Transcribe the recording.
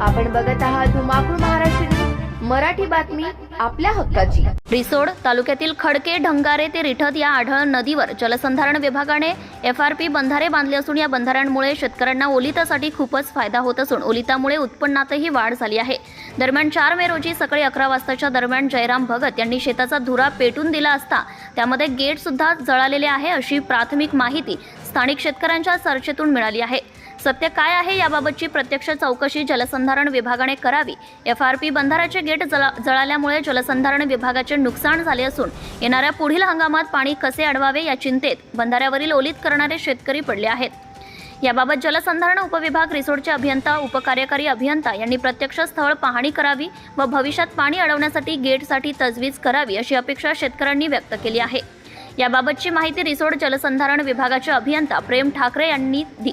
आपण बघत आहात धुमाकूळ महाराष्ट्र मराठी बातमी आपल्या हक्काची. रिसोड तालुक्यातील खडके ढंगारे ते रिठत या आढळ नदीवर जलसंधारण विभागाने एफ आर पी बंधारे बांधले असून या बंधाऱ्यांमुळे शेतकऱ्यांना ओलितासाठी खूपच फायदा होत असून ओलितामुळे उत्पन्नातही वाढ झाली आहे. दरम्यान चार मे रोजी सकाळी अकरा वाजताच्या दरम्यान जयराम भगत यांनी शेताचा धुरा पेटून दिला असता त्यामध्ये गेट सुद्धा जळालेले आहे अशी प्राथमिक माहिती स्थानिक शेतकऱ्यांच्या चर्चेतून मिळाली आहे. सत्य काय आहे याबाबतची प्रत्यक्ष चौकशी जलसंधारण विभागाने करावी. एफ आर पी बंधाऱ्याचे गेट जला जळाल्यामुळे जलसंधारण विभागाचे नुकसान झाले असून येणाऱ्या पुढील हंगामात पाणी कसे अडवावे या चिंतेत बंधाऱ्यावरील ओलीत करणारे शेतकरी पडले आहेत. याबाबत जलसंधारण उपविभाग रिसोडचे अभियंता उपकार्यकारी अभियंता यांनी प्रत्यक्ष स्थळ पाहणी करावी व भविष्यात पाणी अडवण्यासाठी गेटसाठी तजवीज करावी अशी अपेक्षा शेतकऱ्यांनी व्यक्त केली आहे. याबाबतची माहिती रिसोड जलसंधारण विभागाचे अभियंता प्रेम ठाकरे यांनी दिली